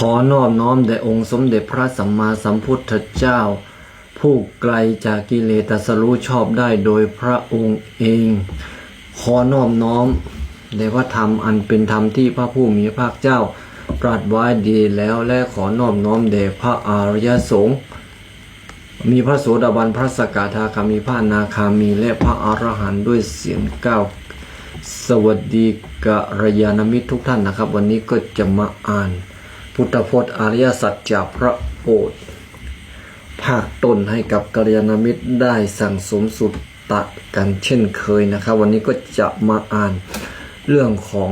ขอนอบน้อมแด่องค์สมเด็จพระสัมมาสัมพุทธเจ้า ผู้ไกลจากกิเลสตัสรู้ชอบได้โดยพระองค์เอง ขอนอบน้อมแด่พระธรรมอันเป็นธรรมที่พระผู้มีพระเจ้า ตรัสไว้ดีแล้วและขอนอบน้อมแด่พระอริยสงฆ์มีพระโสดาบันพระสกทาคามีพระนาคามีและพระอรหันต์ด้วยเสียงก้าวสวัสดีกระยาณมิตรทุกท่านนะครับ วันนี้ก็จะมาอ่าน พุทธพจน์อริยสัจจากพระโอษฐ์ภาคต้นให้กับกัลยาณมิตรได้สั่งสมสุตตะกันเช่นเคยนะครับ วันนี้ก็จะมาอ่านเรื่องของ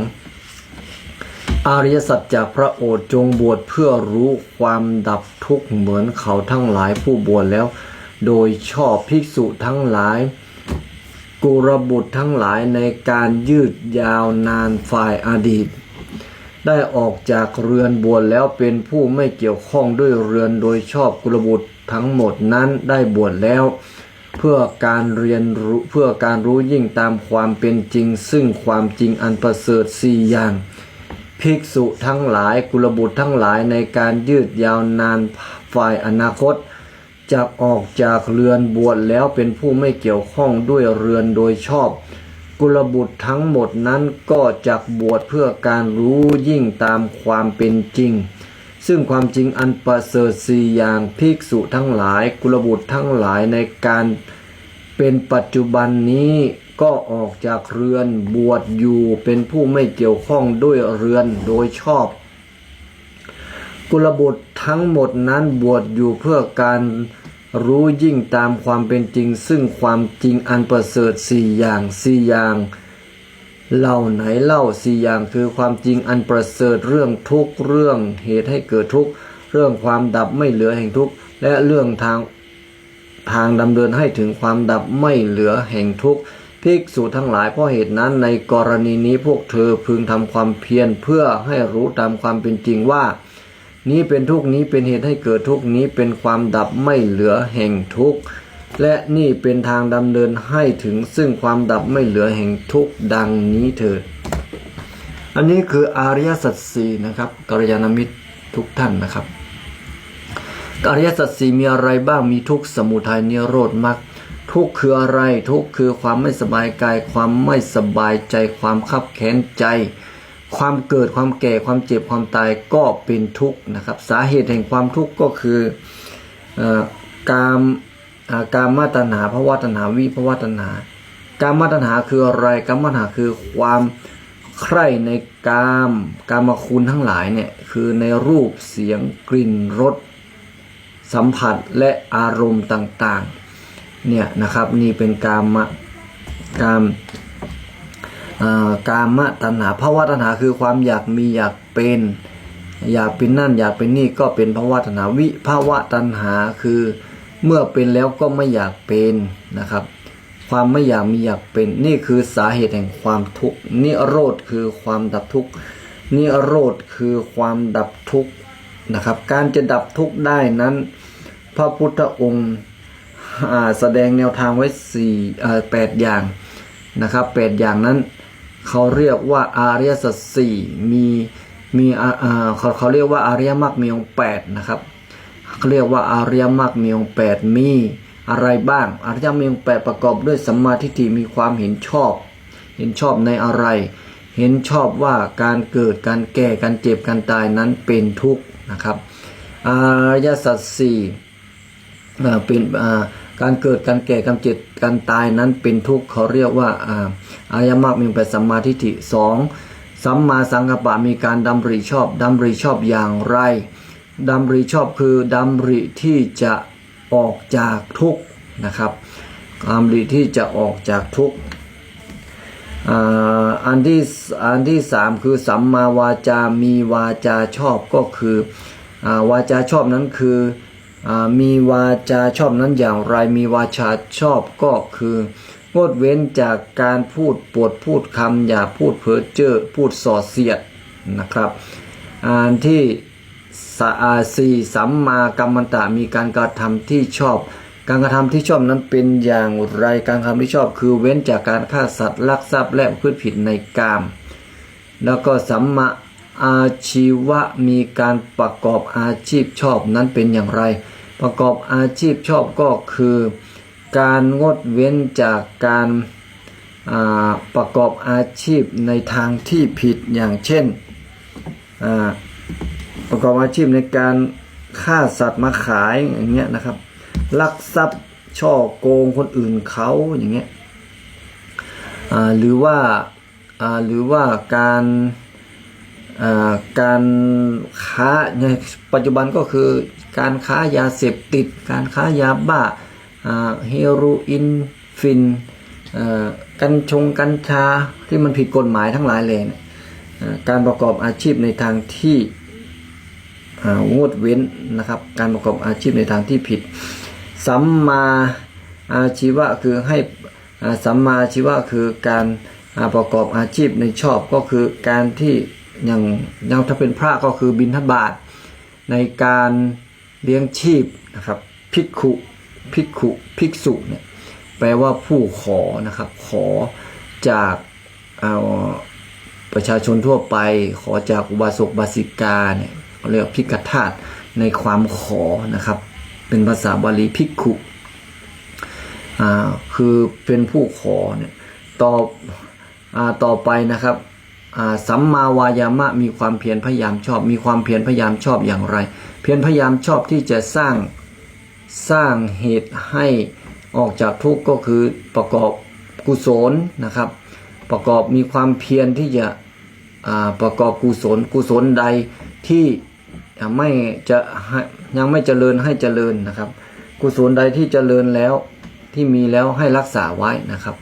อริยสัจจากพระโอษฐ์จงบวชเพื่อรู้ความดับทุกข์เหมือนเขาทั้งหลายผู้บวชแล้ว โดยชอบภิกษุทั้งหลาย กุรบุตรทั้งหลายในการยืดยาวนานฝ่ายอดีต ได้ออกจากเรือนบวชแล้วเป็นผู้ไม่เกี่ยวข้องด้วยเรือนโดยชอบกุลบุตรทั้งหมดนั้นได้บวชแล้ว เพื่อการเรียนรู้เพื่อการรู้ยิ่งตามความเป็นจริง ซึ่งความจริงอันประเสริฐสี่อย่าง ภิกษุทั้งหลายกุลบุตรทั้งหลายในการยืดยาวนานฝ่ายอนาคตจะออกจากเรือนบวชแล้วเป็นผู้ไม่เกี่ยวข้องด้วยเรือนโดยชอบ กุลบุตรทั้งหมดนั้นก็จักบวชเพื่อการรู้ยิ่งตามความเป็นจริง ซึ่งความจริงอันประเสริฐสี่อย่างภิกษุทั้งหลาย กุลบุตรทั้งหลายในการเป็นปัจจุบันนี้ก็ออกจากเรือนบวชอยู่เป็นผู้ไม่เกี่ยวข้องด้วยเรือนโดยชอบ กุลบุตรทั้งหมดนั้นบวชอยู่เพื่อการร รู้ยิ่งตามความเป็นจริง ซึ่งความจริงอันประเสริฐสี่อย่างสี่อย่างเหล่าไหนเล่าสี่อย่างคือความจริงอันประเสริฐเรื่องทุกเรื่องเหตุให้เกิดทุกเรื่องความดับไม่เหลือแห่งทุกและเรื่องทางทางดำเนินให้ถึงความดับไม่เหลือแห่งทุกภิกษุทั้งหลายเพราะเหตุนั้นในกรณีนี้พวกเธอพึงทำความเพียรเพื่อให้รู้ตามความเป็นจริงว่า นี้เป็นทุกนี้เป็นเหตุให้เกิดทุกนี้เป็นความดับไม่เหลือแห่งทุกข์และนี่เป็นทางดำเนินให้ถึงซึ่งความดับไม่เหลือแห่งทุกข์ดังนี้เถิด อันนี้คืออริยสัจสี่นะครับกัลยาณมิตรทุกท่านนะครับอริยสัจสี่มีอะไรบ้างมีทุกสมุทัยนิโรธมรรคทุกคืออะไรทุกคือความไม่สบายกาย ความไม่สบายใจ ความขับแค้นใจ ความเกิดความแก่ความเจ็บความตายก็เป็นทุกข์นะครับ สาเหตุแห่งความทุกข์ก็คืออกามกามมาตัณหาภาวะตัณหาวิภาวะตัณหากามมาตัณหาคืออะไรกามมาตัณหาคือความใคร่ในกามกามคุณทั้งหลายเนี่ยคือในรูปเสียงกลิ่นรสสัมผัสและอารมณ์ต่างๆเนี่ยนะครับนี่เป็นกามกาม กามตัณหาภาวะตัณหาคือความอยากมีอยากเป็น อยากเป็นนั่นอยากเป็นนี่ก็เป็นภาวะตัณหาวิภาวะตัณหาคือเมื่อเป็นแล้วก็ไม่อยากเป็นนะครับ ความไม่อยากมีอยากเป็น นี่คือสาเหตุแห่งความทุกข์นิโรธคือความดับทุกข์นิโรธคือความดับทุกข์นะครับ การจะดับทุกข์ได้นั้น พระพุทธองค์แสดงแนวทางไว้สี่แปดอย่างนะครับแปดอย่างนั้น เขาเรียกว่าอาริยสัจสี่มีมีอ่าเขาเขาเรียกว่าอาริยมรรคมีองแปดนะครับเขาเรียกว่าอาริยมรรคมีองแปดมีอะไรบ้างอาริยมรรคมีองแปดประกอบด้วยสัมมาทิฏฐิมีความเห็นชอบ เห็นชอบในอะไร เห็นชอบว่าการเกิดการแก่การเจ็บการตายนั้นเป็นทุกข์นะครับอาริยสัจสี่เป็นอ่า การเกิดการแก่การเจ็บการตายนั้นเป็นทุกข์เขาเรียกว่าอาอริยมรรคมีองค์แปสัมมาทิฏฐิสองสัมมาสังกัปปะมีการดำริชอบดำริชอบอย่างไรดำริชอบคือดำริที่จะออกจากทุกข์นะครับดำริที่จะออกจากทุกข์อันที่อันที่สามคือสัมมาวาจามีวาจาชอบก็คืออวาจาชอบนั้นคือ มีวาจาชอบนั้นอย่างไรมีวาจาชอบก็คืองดเว้นจากการพูดปวดพูดคำอย่าพูดเพ้อเจ้อพูดส่อเสียดนะครับอันที่สะอาสีสัมมากัมมันตะมีการกระทำที่ชอบ การกระทำที่ชอบนั้นเป็นอย่างไรการกระทำที่ชอบ คือเว้นจากการฆ่าสัตว์ลักทรัพย์และพืชผิดในกาม แล้วก็สัมมะ อาชีวะมีการประกอบอาชีพชอบนั้นเป็นอย่างไร ประกอบอาชีพชอบก็คือ การงดเว้นจากการาประกอบอาชีพในทางที่ผิดอย่างเช่น ประกอบอาชีพในการฆ่าสัตว์มาขายอย่างเงี้ยนะครับลักทรัพย์ช่อโกงคนอื่นเขาอย่างเงี้ยหรือว่าหรือว่าการ การค้าในปัจจุบันก็คือการค้ายาเสพติด การค้ายาบ้าเฮโรอีนฟินกัญชงกัญชาที่มันผิดกฎหมายทั้งหลายเลยนี่ยอ่าการประกอบอาชีพในทางที่งดเว้นนะครับ การประกอบอาชีพในทางที่ผิดสัมมาอาชีวะคือให้สัมมาอาชีวะคือการประกอบอาชีพในชอบก็คือการที่ อย่างอย่างถ้าเป็นพระก็คือบิณฑบาตในการเลี้ยงชีพนะครับภิกขุภิกขุภิกษุเนี่ยแปลว่าผู้ขอนะครับ ขอจากเอาประชาชนทั่วไป ขอจากอุบาสกบาสิกาเนี่ยเขาเรียกพิกทาตในความขอนะครับ เป็นภาษาบาลีภิกขุอ่าคือเป็นผู้ขอเนี่ยต่ออ่าต่อไปนะครับ สัมมาวายามะมีความเพียรพยายามชอบ มีความเพียรพยายามชอบอย่างไร เพียรพยายามชอบที่จะสร้างสร้างเหตุให้ออกจากทุกข์ก็คือประกอบกุศลนะครับ ประกอบมีความเพียรที่จะประกอบกุศลกุศลใดที่ไม่จะให้ยังไม่เจริญให้เจริญนะครับ กุศลใดที่เจริญแล้วที่มีแล้วให้รักษาไว้นะครับ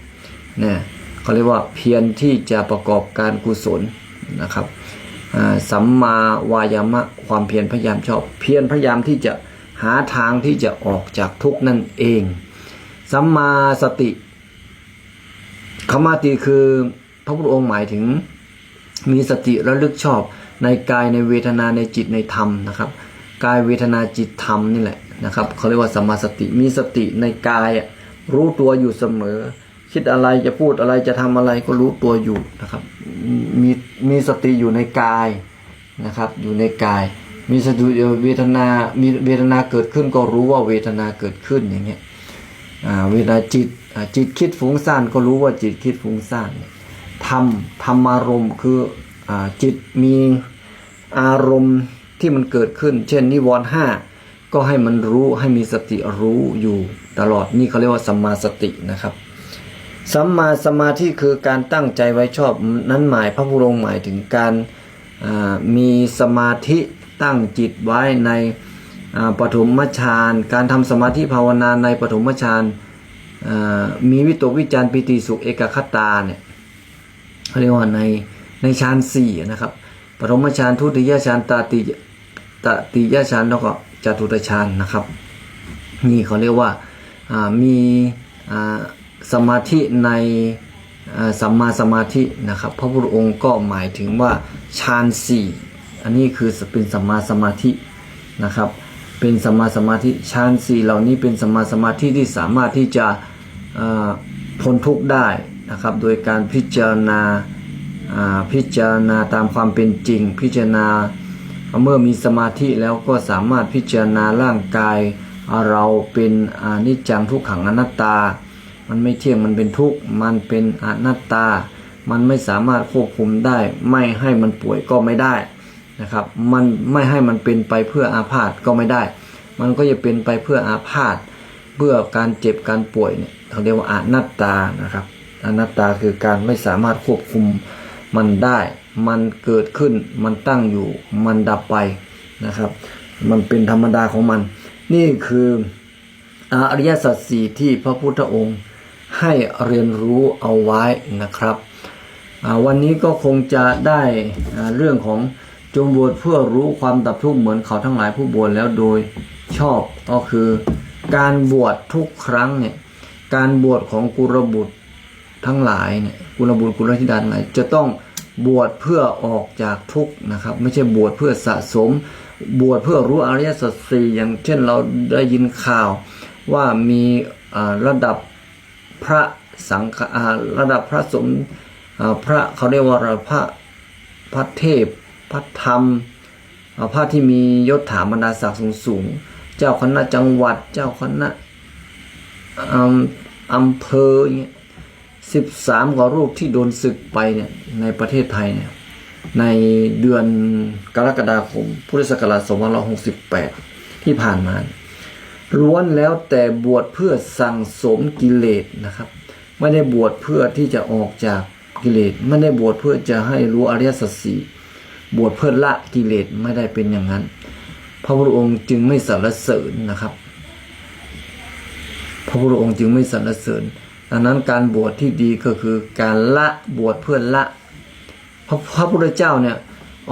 เนี่ย เขาเรียกว่าเพียรที่จะประกอบการกุศลนะครับสัมมาวายามะความเพียรพยายามชอบ เพียรพยายามที่จะหาทางที่จะออกจากทุกข์นั่นเอง สัมมาสติคำมาติคือพระพุทธองค์หมายถึงมีสติระลึกชอบ ในกายในเวทนาในจิตในธรรมนะครับ กายเวทนาจิตธรรมนี่แหละนะครับเขาเรียกว่าสัมมาสติมีสติในกายรู้ตัวอยู่เสมอ คิดอะไรจะพูดอะไรจะทำอะไรก็รู้ตัวอยู่นะครับ มีมีสติอยู่ในกายนะครับ อยู่ในกาย มีสติเวทนา มีเวทนาเกิดขึ้นก็รู้ว่าเวทนาเกิดขึ้นอย่างเงี้ยเวลาจิตจิตคิดฟุ้งซ่านก็รู้ว่าจิตคิดฟุ้งซ่านเนี่ยธรรมารมณ์คืออจิตมีอารมณ์ที่มันเกิดขึ้น เช่นนิวรณ์ห้าก็ให้มันรู้ให้มีสติรู้อยู่ตลอดนี่เขาเรียกว่าสัมมาสตินะครับ สัมมาสมาธิคือการตั้งใจไว้ชอบนั้นหมายพระพุทธองค์หมายถึงการมีสมาธิตั้งจิตไว้ในปฐมฌานการทำสมาธิภาวนาในปฐมฌานมีวิตกวิจารปิติสุขเอกคตาเนี่ยเรียกว่าในในฌานสี่นะครับปฐมฌานทุติยฌานตาติตติยฌานแล้วก็จตุตฌานนะครับ นี่เขาเรียกว่ามี สมาธิในสัมมาสมาธินะครับพระพุทธองค์ก็หมายถึงว่าฌานสี่อันนี้คือเป็นสัมมาสมาธินะครับ เป็นสัมมาสมาธิฌานสี่เหล่านี้เป็นสัมมาสมาธิที่สามารถที่จะพ้นทุกข์ได้นะครับ โดยการพิจารณาอ่าพิจารณาตามความเป็นจริง พิจารณาเมื่อมีสมาธิแล้วก็สามารถพิจารณาร่างกาย เราเป็นอนิจจังทุกขังอนัตตา มันไม่เที่ยงมันเป็นทุกข์มันเป็นอนัตตา มันไม่สามารถควบคุมได้ ไม่ให้มันป่วยก็ไม่ได้นะครับ มันไม่ให้มันเป็นไปเพื่ออาพาธก็ไม่ได้ มันก็จะเป็นไปเพื่ออาพาธเพื่อการเจ็บการป่วยเนี่ยเขาเรียกว่าอนัตตานะครับอนัตตาคือการไม่สามารถควบคุมมันได้ มันเกิดขึ้น มันตั้งอยู่ มันดับไปนะครับ มันเป็นธรรมดาของมัน นี่คืออริยสัจสี่ที่พระพุทธองค์ ให้เรียนรู้เอาไว้นะครับ วันนี้ก็คงจะได้เรื่องของจงบวชเพื่อรู้ความดับทุกข์เหมือนเขาทั้งหลายผู้บวชแล้วโดยชอบก็คือการบวชทุกครั้งเนี่ยการบวชของกุลบุตรทั้งหลายเนี่ยกุลบุตรกุลธิดาทั้งหลายจะต้องบวชเพื่อออกจากทุกข์นะครับ ไม่ใช่บวชเพื่อสะสม บวชเพื่อรู้อริยสัจสี่อย่างเช่นเราได้ยินข่าวว่ามีระดับ พระสังฆาระดับพระสมอ่าพระเขาเรียกว่าพระพระเทพ พระธรรมพระที่มียศถาบรรดาศักดิ์สูงเจ้าคณะจังหวัด เจ้าคณะอำเภออย่างเงี้ยสิบสามกว่ารูปที่โดนศึกไปเนี่ยในประเทศไทยเนี่ยในเดือนกรกฎาคม พุทธศักราช2568 ที่ผ่านมา ล้วนแล้วแต่บวชเพื่อสั่งสมกิเลสนะครับ ไม่ได้บวชเพื่อที่จะออกจากกิเลสไม่ได้บวชเพื่อจะให้รู้อริยสัจสี่บวชเพื่อละกิเลสไม่ได้เป็นอย่างนั้น พระพุทธองค์จึงไม่สรรเสริญนะครับ พระพุทธองค์จึงไม่สรรเสริญดังนั้นการบวชที่ดีก็คือการละบวชเพื่อละพระพระพุทธเจ้าเนี่ย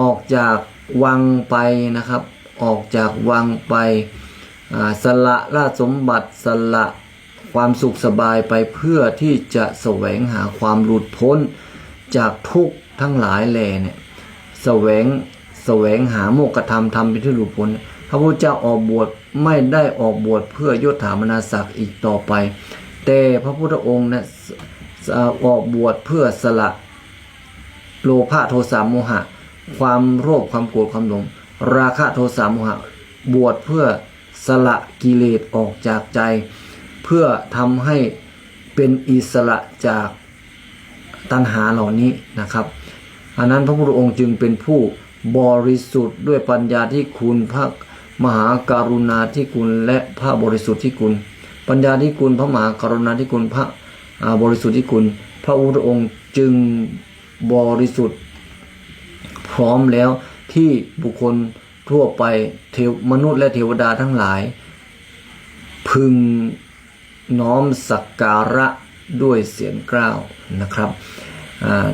ออกจากวังไปนะครับ ออกจากวังไป สละราชสมบัติสละความสุขสบายไปเพื่อที่จะแสวงหาความหลุดพ้นจากทุกข์ทั้งหลายแหล่เนี่ยแสวงแสวงหาโมกธรรมทำเป็นที่หลุดพ้น พระพุทธเจ้าออกบวชไม่ได้ออกบวชเพื่อยศถามนาศักดิ์อีกต่อไป แต่พระพุทธองค์เนี่ยออกบวชเพื่อสละโลภะโทสะโมหะ ความโลภความโกรธความหลงราคะโทสะโมหะ บวชเพื่อ สละกิเลสออกจากใจ เพื่อทำให้เป็นอิสระจากตัณหาเหล่านี้นะครับอันนั้นพระพุทธองค์จึงเป็นผู้บริสุทธิ์ด้วยปัญญาที่คุณพระมหากรุณาที่คุณและพระบริสุทธิ์ที่คุณ ปัญญาที่คุณพระมหากรุณาที่คุณพระบริสุทธิ์ที่คุณ พระพุทธองค์จึงบริสุทธิ์พร้อมแล้วที่บุคคล ทั่วไปเทวมนุษย์และเทวดาทั้งหลาย พึงน้อมสักการะด้วยเสียงกล้าวนะครับ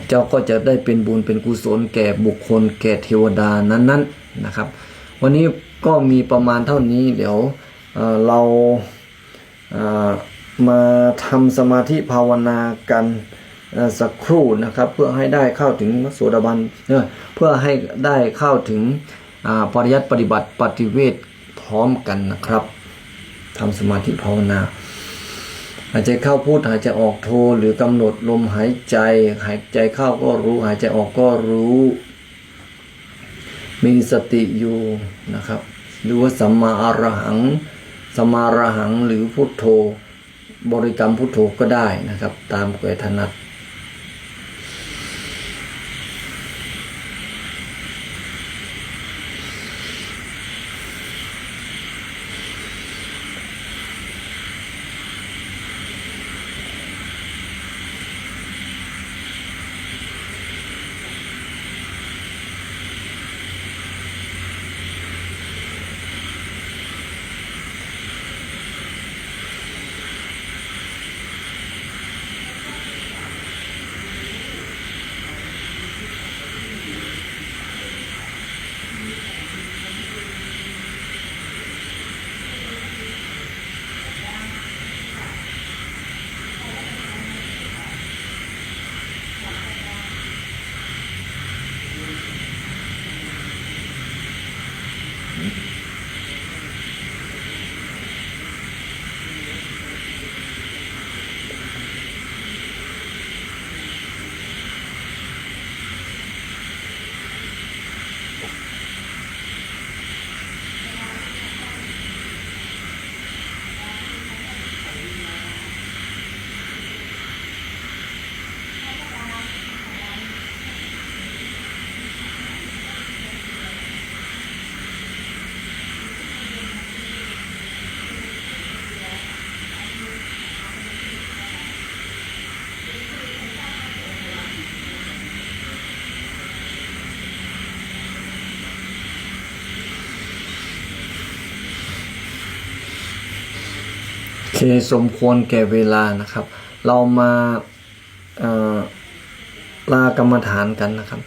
เจ้าก็จะได้เป็นบุญเป็นกุศลแก่บุคคลแก่เทวดานั้นๆนะครับ วันนี้ก็มีประมาณเท่านี้เดี๋ยวเเราเมาทำสมาธิภาวนากันสักครู่นะครับ เพื่อให้ได้เข้าถึงพระโสดาบันเพื่อให้ได้เข้าถึง ปริยัติปฏิบัติปฏิเวทพร้อมกันนะครับทำสมาธิภาวนาหายใจเข้าพูดหายใจออกโทหรือกำหนดลมหายใจ หายใจเข้าก็รู้หายใจออกก็รู้ มีสติอยู่นะครับ หรือว่าสัมมาอรหังสัมมาอรหังหรือพุทโธ บริกรรมพุทโธก็ได้นะครับ ตามเกถนัด เคสมควรแก่เวลานะครับ เรามาลากรรมฐานกันนะครับ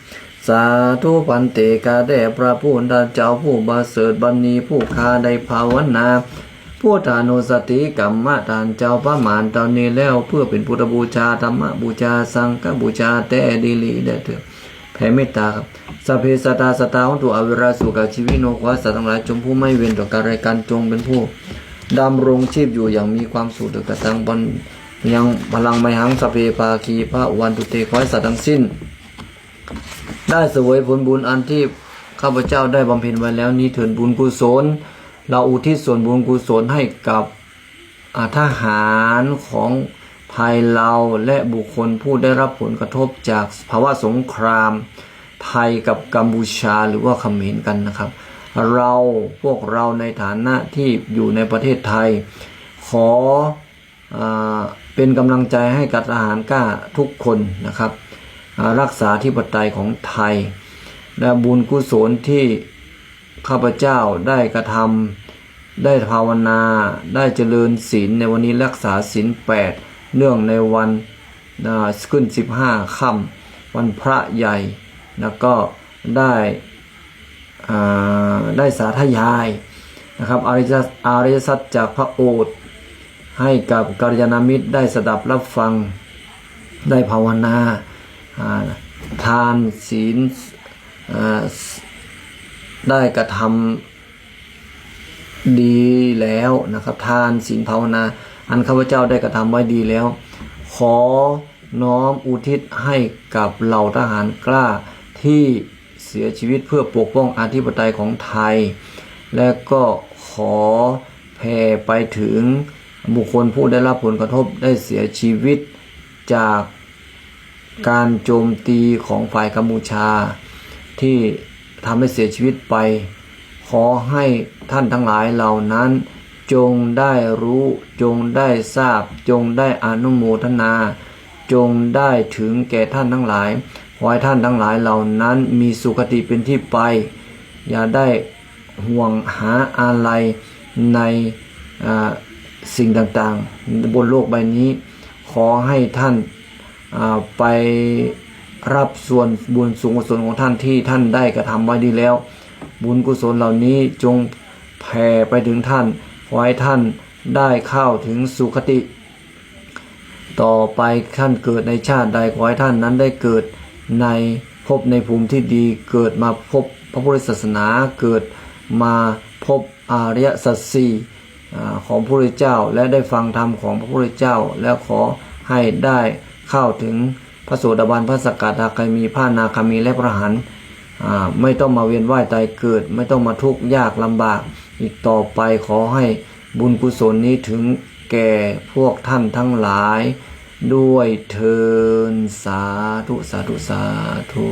สาธุปันเตกาแด่พระผู้ดาเจ้าผู้บาเสริฐบันนีผู้คาได้ภาวนาผู้ทานุสติกรรมฐานเจ้าพระมารตอนนี้แล้วเพื่อเป็นพุทธบูชาธรรมบูชาสังฆบูชาแต่ดีลีได้เถิดแผ่เมตตาครับสัพเพสตาสตาของตัวอวิราสุกชีวิโนขอให้สัตว์ทั้งหลายจงผู้ไม่เว้นต่อการรายการจงเป็นผู้ ดำรงชีพอยู่อย่างมีความสุขเถิดกระตังบนยังพลังไมหังสเพปาคีพระวันตุเตขอให้สัตว์ทั้งสิ้น ได้เสวยผลบุญอันที่ข้าพเจ้าได้บำเพ็ญไว้แล้วนี้เถิดบุญกุศล เราอุทิศส่วนบุญกุศลให้กับทหารของไทยเราและบุคคลผู้ได้รับผลกระทบจากภาวะสงครามไทยกับกัมพูชาหรือว่าเขมรกันนะครับ เราพวกเราในฐานะที่อยู่ในประเทศไทย ขออเป็นกำลังใจให้กับทหารกล้าทุกคนนะครับรักษาที่ปไตยของไทย และบุญกุศลที่ข้าพเจ้าได้กระทำได้ภาวนา ได้เจริญศีลในวันนี้รักษาศีลแปดเนื่องในวันขึ้นสิบห้าค่ำวันพระใหญ่ แล้วก็ได้ ได้สาธยายนะครับอริยสัจอริยสัจจากพระโอษฐ์ให้กับกัลยาณมิตรได้สดับรับฟังได้ภาวนาทานศีลได้กระทำดีแล้วนะครับ ทานศีลภาวนา อันข้าพเจ้าได้กระทำไว้ดีแล้ว ขอน้อมอุทิศให้กับเหล่าทหารกล้าที่ เสียชีวิตเพื่อปกป้องอธิปไตยของไทย และก็ขอแผ่ไปถึงบุคคลผู้ได้รับผลกระทบได้เสียชีวิตจากการโจมตีของฝ่ายกัมพูชา ที่ทำให้เสียชีวิตไป ขอให้ท่านทั้งหลายเหล่านั้น จงได้รู้ จงได้ทราบ จงได้อนุโมทนา จงได้ถึงแก่ท่านทั้งหลาย ขอให้ท่านทั้งหลายเหล่านั้นมีสุคติเป็นที่ไป อย่าได้ห่วงหาอะไรในสิ่งต่างๆ บนโลกใบนี้ ขอให้ท่านไปรับส่วนบุญสูงกุศลของท่านที่ท่านได้กระทำไว้ดีแล้ว บุญกุศลเหล่านี้จงแผ่ไปถึงท่านขอให้ท่านได้เข้าถึงสุคติ ต่อไปท่านเกิดในชาติใดขอให้ท่านนั้นได้เกิด ในภพในภูมิที่ดีเกิดมาพบพระพุทธศาสนาเกิดมาพบอริยสัจสี่ของพระพุทธเจ้าและได้ฟังธรรมของพระพุทธเจ้า แล้วขอให้ได้เข้าถึงพระโสดาบันพระสกทาคามีพระนาคามีและพระหันไม่ต้องมาเวียนว่ายตายเกิด ไม่ต้องมาทุกข์ยากลำบาก อีกต่อไปขอให้บุญกุศลนี้ถึงแก่พวกท่านทั้งหลาย ด้วยเทินสาธุสาธุสาธุ